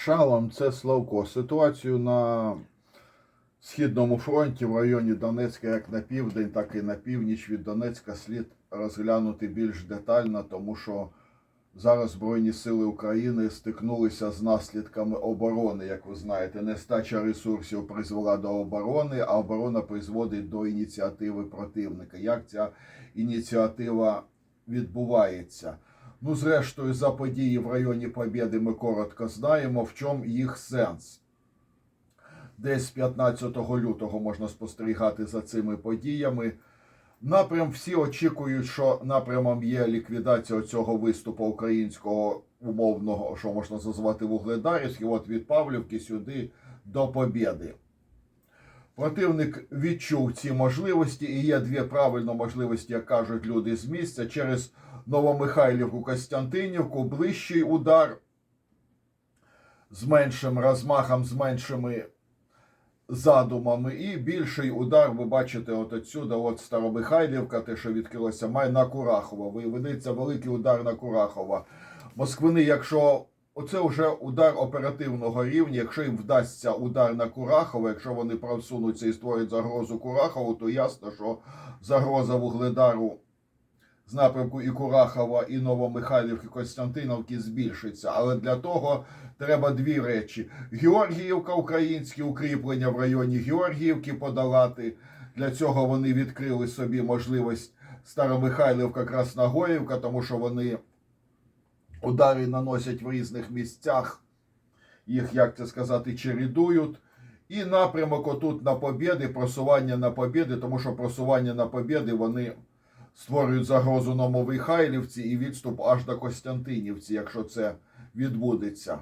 Шалом, це Славко. Ситуацію на східному фронті в районі Донецька, як на південь, так і на північ від Донецька, слід розглянути більш детально, тому що зараз Збройні Сили України стикнулися з наслідками оборони. Як ви знаєте, нестача ресурсів призвела до оборони, а оборона призводить до ініціативи противника. Як ця ініціатива відбувається? Ну, зрештою, за події в районі Побєди ми коротко знаємо, в чому їх сенс. Десь 15 лютого можна спостерігати за цими подіями. Напрям всі очікують, що напрямом є ліквідація цього виступу українського умовного, що можна назвати Вугледарівський, от від Павлівки сюди до Побєди. Противник відчув ці можливості, і є дві правильно можливості, як кажуть люди з місця, через Новомихайлівку Костянтинівку, ближчий удар з меншим розмахом, з меншими задумами, і більший удар, ви бачите, от отсюда, от Старомихайлівка, те, що відкрилося, має на Курахова. Ви- Ведеться великий удар на Курахова. Москвини, якщо оце вже удар оперативного рівня, якщо їм вдасться удар на Курахова, якщо вони просунуться і створять загрозу Курахову, то ясно, що загроза Вугледару з напрямку і Курахова, і Новомихайлівки Костянтиновки збільшиться. Але для того треба дві речі: Георгіївка, українські укріплення в районі Георгіївки подолати. Для цього вони відкрили собі можливість Старомихайлівка, Красногорівка, тому що вони удари наносять в різних місцях, їх, як це сказати, чередують. І напрямок отут на Побєди, просування на Побєди, тому що просування на Побєди вони створюють загрозу Новомихайлівці і відступ аж до Костянтинівці, якщо це відбудеться.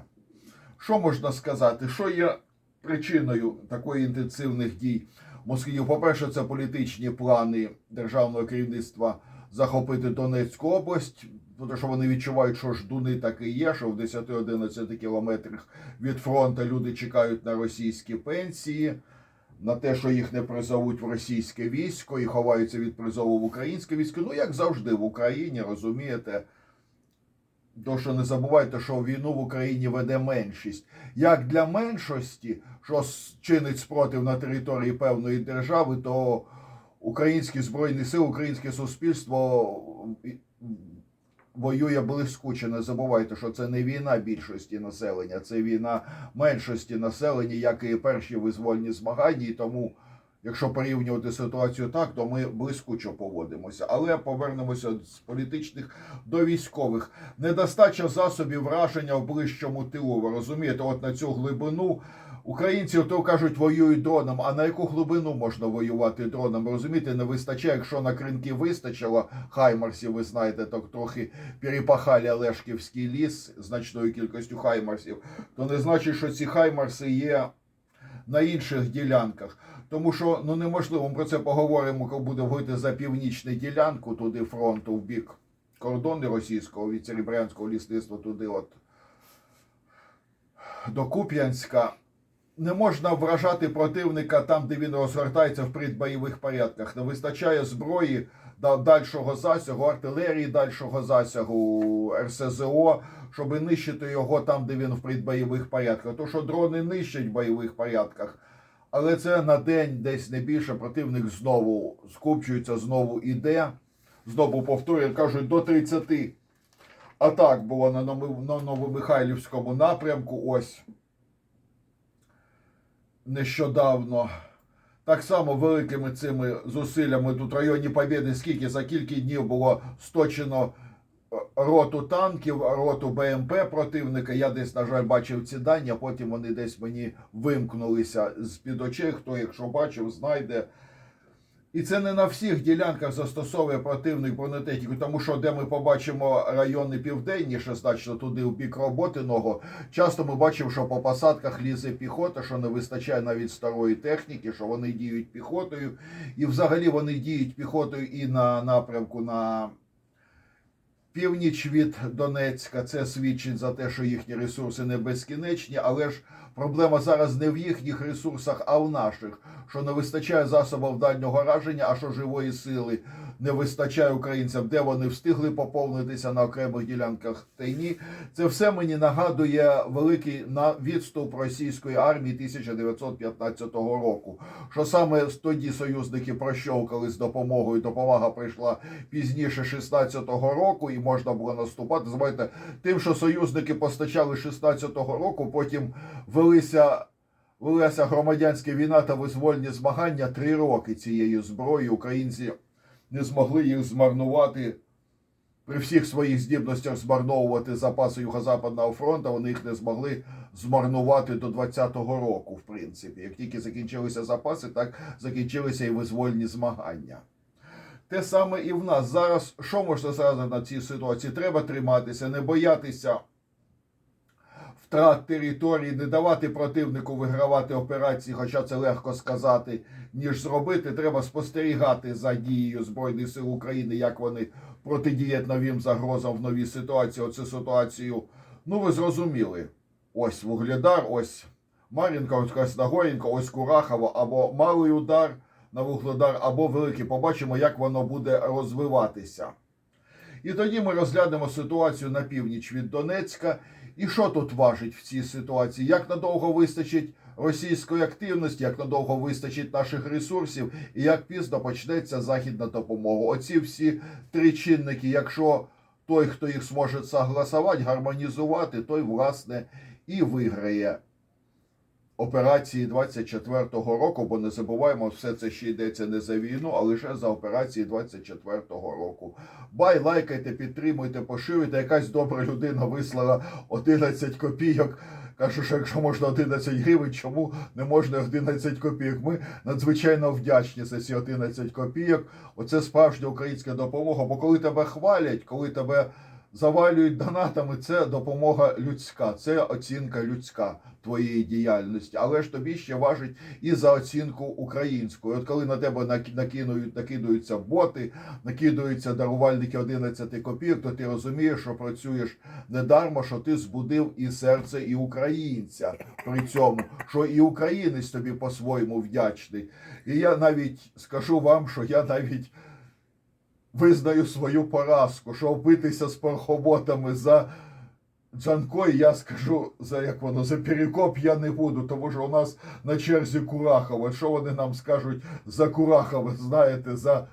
Що можна сказати? Що є причиною такої інтенсивних дій Москві? По-перше, це політичні плани державного керівництва захопити Донецьку область, тому що вони відчувають, що ждуни так і є, що в 10-11 кілометрах від фронту люди чекають на російські пенсії на те, що їх не призовуть в російське військо і ховаються від призову в українське військо. Ну, як завжди, в Україні, розумієте. То, що не забувайте, що війну в Україні веде меншість. Як для меншості, що чинить спротив на території певної держави, то українські збройні сили, українське суспільство воює блискуче. Не забувайте, що це не війна більшості населення, це війна меншості населення, як і перші визвольні змагання. І тому, якщо порівнювати ситуацію так, то ми блискуче поводимося. Але повернемося з політичних до військових. Недостача засобів враження в ближчому тилу. Ви розумієте, от на цю глибину. Українці то кажуть, воюють дроном. А на яку глибину можна воювати дроном? Розумієте, не вистачає. Якщо на кринки вистачило хаймарсів, ви знаєте, так трохи перепахали Олешківський ліс значною кількістю хаймарсів, то не значить, що ці хаймарси є на інших ділянках. Тому що ну неможливо, ми про це поговоримо, коли буде вийти за північну ділянку туди фронту в бік кордону російського від Серебрянського лісництва туди, от до Куп'янська. Не можна вражати противника там, де він розгортається в предбойових порядках. Не вистачає зброї дальшого засягу, артилерії дальшого засягу, РСЗО, щоб нищити його там, де він в предбойових порядках. То, що дрони нищать в бойових порядках, але це на день десь не більше. Противник знову скупчується, знову іде, знову повторює, кажуть, до 30 атак було на Новомихайлівському напрямку. Ось нещодавно. Так само великими цими зусиллями тут в районі Побєди, скільки за кілька днів було сточено е, роту танків, роту БМП противника. Я десь, на жаль, бачив ці дані, а потім вони десь мені вимкнулися з під очей. Хто, якщо бачив, знайде. І це не на всіх ділянках застосовує противник бронетехніку, тому що де ми побачимо райони південніше, значно туди в бік роботиного, часто ми бачимо, що по посадках лізе піхота, що не вистачає навіть старої техніки, що вони діють піхотою, і взагалі вони діють піхотою і на напрямку на північ від Донецька. Це свідчить за те, що їхні ресурси не безкінечні, але ж проблема зараз не в їхніх ресурсах, а в наших, що не вистачає засобів дальнього раження, а що живої сили не вистачає українцям, де вони встигли поповнитися на окремих ділянках та ні. Це все мені нагадує великий на відступ російської армії 1915 року. Що саме тоді союзники прощовкали з допомогою, допомога прийшла пізніше 16-го року, і можна було наступати. Знаєте, тим, що союзники постачали 16-го року, потім велися. Велася громадянська війна та визвольні змагання три роки цією зброєю. Українці не змогли їх змарнувати при всіх своїх здібностях змарновувати запаси Юго-Западного фронту. Вони їх не змогли змарнувати до 20-го року, в принципі. Як тільки закінчилися запаси, так закінчилися і визвольні змагання. Те саме і в нас зараз. Що можна сказати на цій ситуації? Треба триматися, не боятися втрат території, не давати противнику вигравати операції, хоча це легко сказати, ніж зробити. Треба спостерігати за дією Збройних сил України, як вони протидіють новим загрозам в новій ситуації. Оцю ситуацію, ну ви зрозуміли. Ось Вугледар, ось Мар'їнка, ось Красногорівка, ось Курахово, або малий удар на Вугледар, або великий. Побачимо, як воно буде розвиватися. І тоді ми розглянемо ситуацію на північ від Донецька. І що тут важить в цій ситуації? Як надовго вистачить російської активності, як надовго вистачить наших ресурсів, і як пізно почнеться західна допомога? Оці всі три чинники, якщо той, хто їх зможе согласувати, гармонізувати, той, власне, і виграє операції 24-го року, бо не забуваємо, все це ще йдеться не за війну, а лише за операції 24-го року. Бай, лайкайте, підтримуйте, поширюйте. Якась добра людина вислала 11 копійок. Кажу, що якщо можна 11 гривень, чому не можна 11 копійок? Ми надзвичайно вдячні за ці 11 копійок. Оце справжня українська допомога. Бо коли тебе хвалять, коли тебе завалюють донатами, це допомога людська, це оцінка людська твоєї діяльності. Але ж тобі ще важить і за оцінку українською. От коли на тебе наки- накинують, накидаються боти, накидаються дарувальники 11 копійок, то ти розумієш, що працюєш недармо, що ти збудив і серце, і українця при цьому, що і українець тобі по-своєму вдячний. І я навіть скажу вам, що я навіть визнаю свою поразку, що битися з порхоботами за Джанкой, я скажу, за як воно, за Перекоп я не буду, тому що у нас на черзі Курахова. Що вони нам скажуть за Курахова, знаєте, за,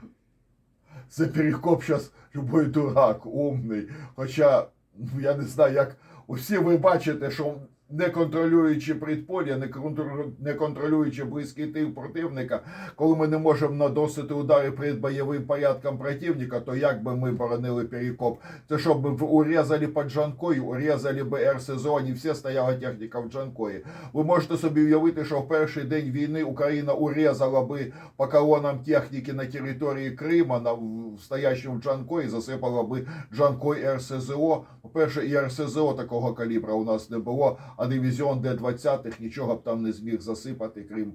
за Перекоп зараз любой дурак, умний. Хоча, ну, я не знаю, як усі ви бачите, що не контролюючи предполя, не контролю- контролюючи близький тил противника, коли ми не можемо наносити удари перед бойовим порядком противника, то як би ми боронили Перекоп? Це щоб в- урізали під Джанкою, урізали би РСЗО, не всі стояла техніка в Джанкої. Ви можете собі уявити, що в перший день війни Україна урізала би по колонам техніки на території Крима, на стоящому в Джанкої, засипала би Джанкой РСЗО. По-перше, і РСЗО такого калібра у нас не було, а дивізіон Д-20 нічого б там не зміг засипати, крім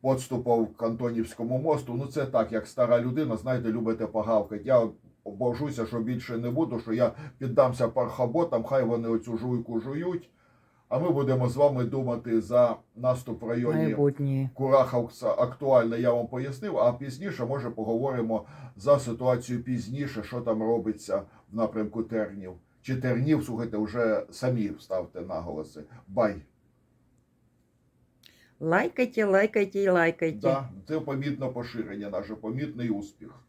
подступів к Антонівському мосту. Ну це так, як стара людина, знаєте, любите погавкати. Я божуся, що більше не буду, що я піддамся пархоботам, хай вони оцю жуйку жують. А ми будемо з вами думати за наступ в районі майбутнє. Кураховця актуально, я вам пояснив, а пізніше, може, поговоримо за ситуацію пізніше, що там робиться в напрямку тернів. Чи тернів, слухайте, вже самі ставте наголоси. Бай. Лайкайте, лайкайте і лайкайте. Да, це помітне поширення, наше помітний успіх.